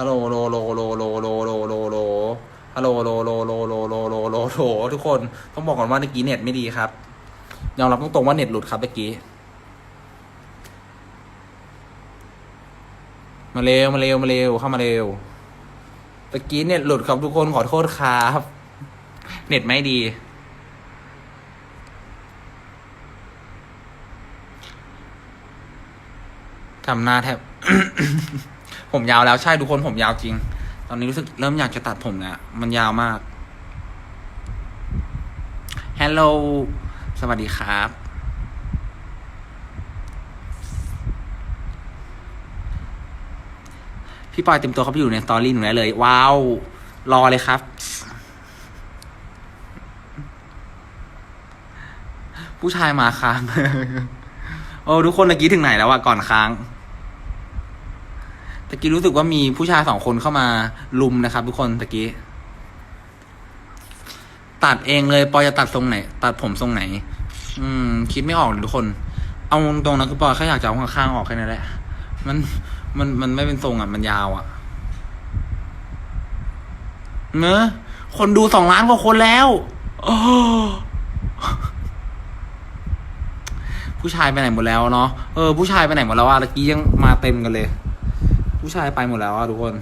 ฮัลโหลโลโลโลโลโลโลโลโลฮัลโหลโลโลโลโลโลโลโลโลทุกคนต้องบอกก่อนว่าเมื่อกี้เน็ตไม่ดีครับยอมรับตรงๆว่าเน็ตหลุดครับเมื่อกี้มาเร็วมาเร็วมาเร็วเข้ามาเร็วเมื่อกี้เน็ตหลุดครับทุกคนขอโทษครับเน็ตไม่ดีทำหน้าแทบ ผมยาวแล้วใช่ทุกคนผมยาวจริง ตอนนี้รู้สึกเริ่มอยากจะตัดผมแล้วมันยาวมากฮัลโหลสวัสดีครับ พี่ปอยเต็มตัวเขาไปอยู่ในสตอรี่หนูได้เลย ว้าว รอเลยครับผู้ชายมาค้าง โอ้ ทุกคนตะกี้ถึงไหนแล้วอะก่อนค้าง ตะกี้รู้สึกว่ามีผู้ชายสองคนเข้ามาลุมนะครับ ทุกคนตะกี้ ตัดเองเลยปอยจะตัดทรงไหน ตัดผมทรงไหน อืม คิดไม่ออกเลยทุกคน เอาตรงๆนะคือปอยแค่อยากจะเอาข้างๆออกแค่นั้นแหละ มันมันมันไม่เป็นทรงอะ มันยาวอะเนอะคนดูสองล้านกว่าคนแล้วโอ้ผู้ชายไปไหนหมดแล้วเนาะเออผู้ชายไปไหนหมดแล้วอะตะกี้ยังมาเต็มกันเลย ผู้ชายไปหมดแล้วอะทุกคน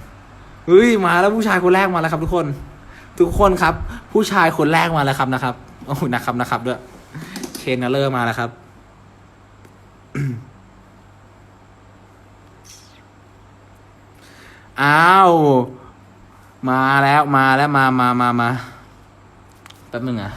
เฮ้ยมาแล้วผู้ชายคนแรกมาแล้วครับ ทุกคน ทุกคนครับ ผู้ชายคนแรกมาแล้วครับนะครับโอ้โหนะครับนะครับด้วยเชนนัลเลอร์มาแล้วครับอ้าวมาแล้วมาแล้วมามามามาแป๊บนึงอะ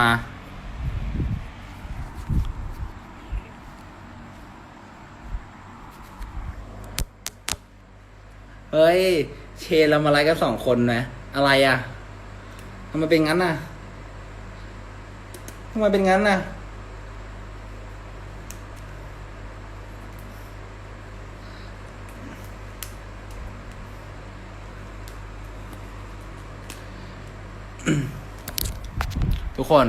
มา เฮ้ย เชนเรามาไลฟ์กันสองคนนะ อะไรอะทำไมเป็นงั้นน่ะทำไมเป็นงั้นน่ะ ทุกคน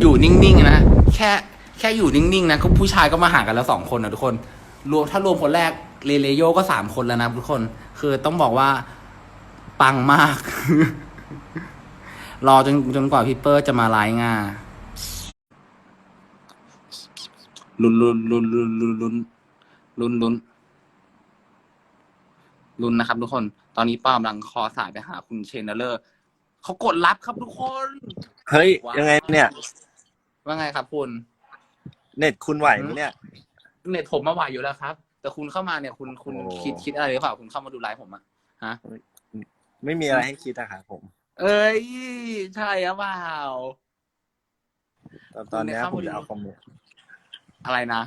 อยู่นิ่งๆนะแค่แค่อยู่นิ่งๆนะก็ผู้ชายก็มาหากันแล้วสองคนนะทุกคนรวมถ้ารวมคนแรกเลเลโยก็สามคนแล้วนะทุกคน คือต้องบอกว่าปังมาก รอจนจนกว่าพี่เปอร์จะมาไลฟ์งาลุนลุนลุนลุนลุนลุนลุนลุนลุนนะครับทุกคน ตอนนี้ป้ากำลังคอสายไปหาคุณเชนเนอร์เลอร์ เขากดรับครับทุกคนเฮ้ยว้าวยังไงเนี่ย ว่าไงครับคุณ เน็ตคุณไหวไหมเนี่ย เน็ตผมมาไหวอยู่แล้วครับ แต่คุณเข้ามาเนี่ยคุณคุณโอ้ คิดคิดอะไรหรือเปล่าคุณเข้ามาดูไลฟ์ผมอะฮะ ไม่มีอะไรให้คิดอะครับผมเอ้ยใช่หรือเปล่าตอนตอนเนี้ยคุณผมเนี่ยจะเข้าเอาคอมเมนต์อะไรนะ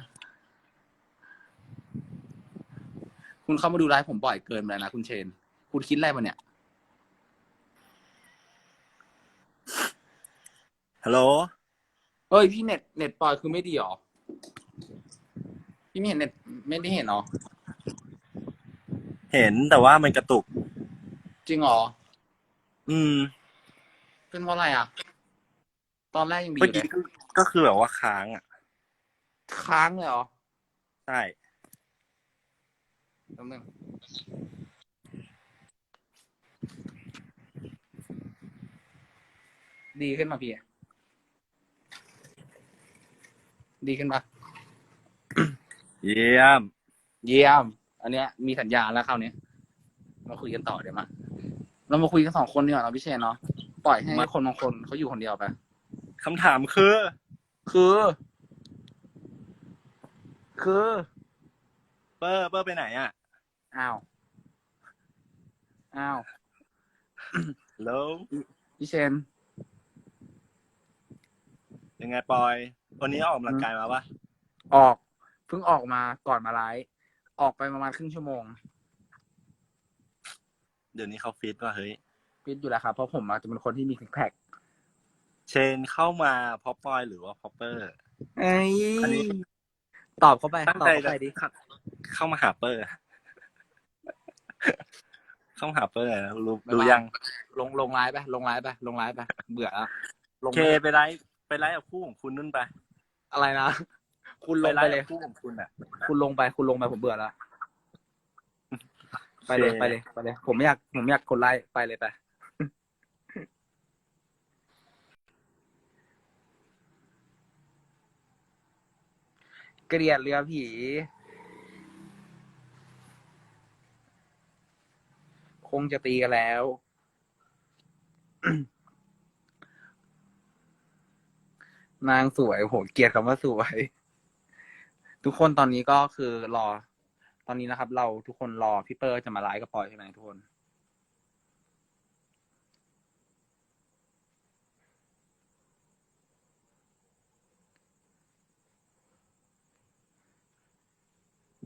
คุณเข้ามาดูไลฟ์ผมบ่อยเกินไปแล้วนะคุณเชน คุณคิดอะไรมาเนี่ย ฮัลโหล เอ้ยพี่เน็ตเน็ตปอยคือไม่ดีหรอ พี่ไม่เห็นเน็ตไม่ได้เห็นหรอ เห็นแต่ว่ามันกระตุก จริงหรอ อืม เป็นเพราะอะไรอะ ตอนแรกยังดีอเมื่อยู่เลกี้ยก็ก็คือแบบว่าค้างอะ ค้างเลยเหรอใช่ แป๊บนึงดีขึ้นมาพี่ ดีขึ้นปะเยี่ยม เยี่ยม อันเนี้ย มีสัญญาณแล้วคราวเนี้ยมาคุยกันต่อเดี๋ยวมา เรามาคุยกันสองคนดีกว่าเนาะพี่เชนเนาะ ปล่อยให้คนบางคนเขาอยู่คนเดียวไป คำถามคือ คือ คือ เปอร์เปอร์ไปไหนอะอ้าว อ้าวฮัลโหลพี่เชนยังไงปอย วันนี้ออกกำลังกายมาปะออกเพิ่งออกมาก่อนมาไลฟ์ออกไปประมาณครึ่งชั่วโมงเดี๋ยวนี้เขาฟิตว่ะเฮ้ย ฟิตอยู่แล้วครับ เพราะผมอาจจะเป็นคนที่มีซิกแพคเชนเข้ามาเพราะปอยหรือว่าเพราะเปอร์เอ้ยอันนี้ ตอบเข้าไปตั้งตอบใจเข้าไปดิจะเข้ามาหาเปอร์ เข้ามาหาเปอร์นะรู้รู้ยัง ลงลงไลน์ไปลงไลน์ไปลงไลน์ไปเบื่อแล้วลงเคไปไลฟ์ไปไลฟ์กับคู่ของคุณนุ่นไป อะไรนะ คุณลงไลไปฟ์เลกัยบคู่ของคุณอะ คุณลงไป คุณลงไปผมเบื่อแล้ว ไปเลยโอเคไปเลย ไปเลย ผมไม่อยาก ผมไม่อยากกดไลค์ ไปเลยไป เกลียดเรือผี คงจะตีกันแล้ว นางสวยโหเกลียดคำว่าสวย ทุกคนตอนนี้ก็คือรอ ตอนนี้นะครับ เราทุกคนรอพี่เปอร์จะมาไลฟ์กับปอยใช่ไหมทุกคน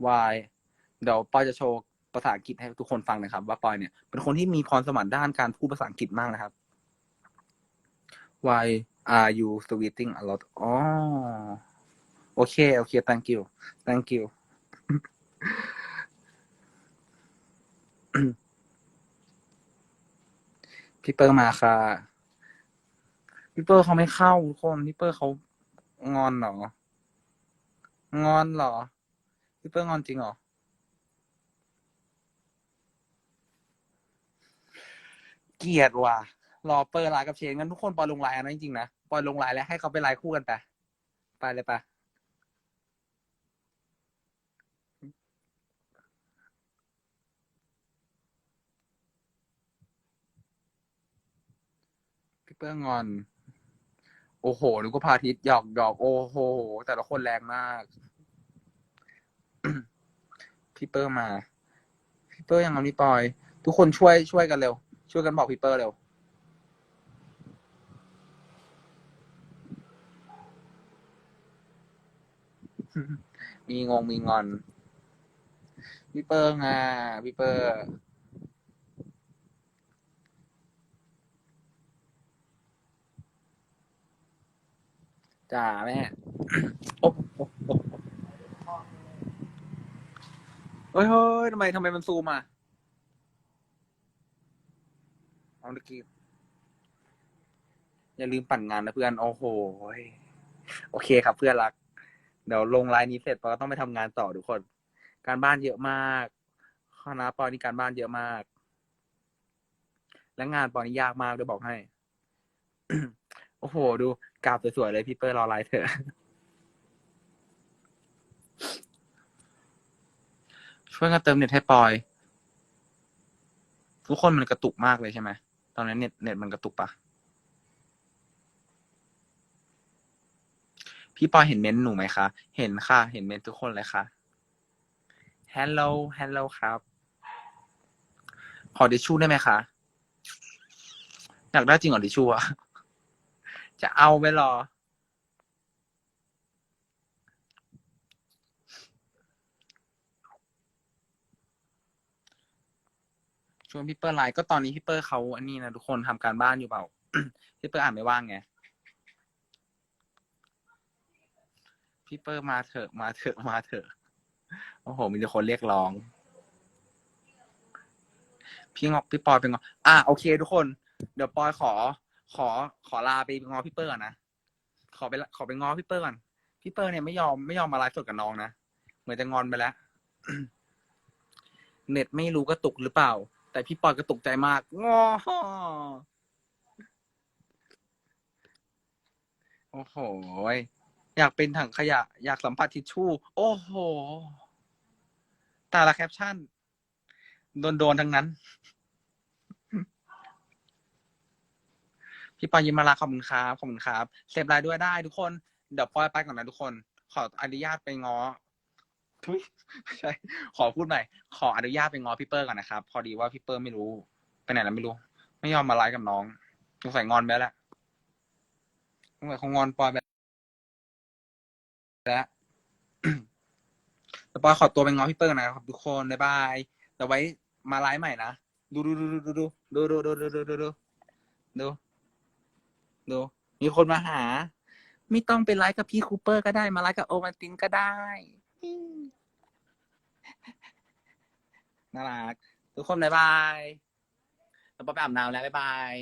วาย เดี๋ยวปอยจะโชว์ภาษาอังกฤษให้ทุกคนฟังนะครับ ว่าปอยเนี่ยเป็นคนที่มีพรสวรรค์ด้านการพูดภาษาอังกฤษมากนะครับ Why are you sweating a lot อ๋อโอเค โอเค thank you thank you พี่เปอร์มาค่ะ พี่เปอร์เขาไม่เข้าทุกคนพี่เปอร์เขางอนเหรอ งอนเหรอ พี่เปอร์งอนจริงเหรอ เกลียดว่ะ รอเปอร์ไลน์กับเชนงั้นทุกคนปล่อยลงไลน์อันนั้นจริงๆนะปล่อยลงไลน์แล้วให้เขาไปไลน์คู่กันไปไปเลยไปพี่เปอร์งอน โอ้โหนึกว่าพาทิตย์หยอกหยอกโอ้โห แต่ละคนแรงมาก พี่เปอร์มา พี่เปอร์ยังเอานี่ปอย ทุกคนช่วยช่วยกันเร็ว ช่วยกันบอกพี่เปอร์เร็ว มีงงมีงอนพี่เปอร์งาพี่เปอร์จ้าแม่โอ๊ะเฮ้ยเฮ้ยทำไมทำไมมันซูมอะเอาตะกี้อย่าลืมปั่นงานนะเพื่อน โอ้โห โอเคครับเพื่อนรัก เดี๋ยวลงไลน์นี้เสร็จปอก็ต้องไปทำงานต่อทุกคน การบ้านเยอะมากคณะปอนี่การบ้านเยอะมาก และงานปอนี่ยากมากด้วยบอกให้ โอ้โห ดูกราบสวยๆเลยพี่เปอร์รอไลน์เถอะช่วยกันเติมเน็ตให้ปอย ทุกคนมันกระตุกมากเลยใช่ไหมตอนนั้นเน็ตเน็ตมันกระตุกปะ พี่ปอยเห็นเมนต์หนูไหมคะ เห็นค่ะ เห็นเมนต์ทุกคนเลยค่ะ Hello Hello ครับ ขอดิชชู่ได้ไหมคะ อยากได้จริงเหรอดิชชู่อะจะเอาไปหรอ ชวนพี่เปอร์ไลน์ก็ตอนนี้พี่เปอร์เขาอันนี้นะทุกคนทำการบ้านอยู่เปล่า พี่เปอร์อ่านไม่ว่างไง พี่เปอร์มาเถอะมาเถอะมาเถอะโอ้โห มีแต่คนเรียกร้อง พี่งอพี่ปอยเป็นงออะโอเค ทุกคน เดี๋ยวปอยขอ ขอขอลาไปงอพี่เปอร์ก่อนนะขอไปขอไปงอพี่เปอร์ก่อนพี่เปอร์เนี่ยไม่ยอมไม่ยอมมาไลฟ์สดกับน้องนะเหมือนจะงอนไปแล้วเน็ตไม่รู้กระตุกหรือเปล่า แต่พี่ปอยกระตุกใจมากงอโอ้โห อยากเป็นถังขยะ อยากสัมผัสทิชชู่ โอ้โหต่ละแคปชั่น โดนโดนทั้งนั้น พี่ปอยยิมมาลาขอบคุณครับ ขอบคุณครับเซฟไลน์ด้วยได้ทุกคน เดี๋ยวปอยไปก่อนนะทุกคน ขออนุญาตไปง้อทุยใช่ ขอพูดหม่อย ขออนุญาตไปง้อพี่เปอร์ก่อนนะครับ พอดีว่าพี่เปอร์ไม่รู้ ไปไหนแล้วไม่รู้ ไม่ยอมมาไลฟ์กับน้องสงสัยงอนไปแล้วสงสัยคงงอนปอยไป แล้วแต่ปอยขอตัวไปง้อพี่เปอร์ก่อนนะครับทุกคนบ๊ายบายแต่ไว้มาไลฟ์ใหม่นะดูดูดูดูดูดูดูดูดูดูดูดูดูดูมีคนมาหา ไม่ต้องไปไลฟ์กับพี่คูเปอร์ก็ได้มาไลฟ์กับโอมาตินก็ได้อืมน่ารักทุกคนบ๊ายบายแล้วปอไปอาบน้ำแล้วบ๊ายบาย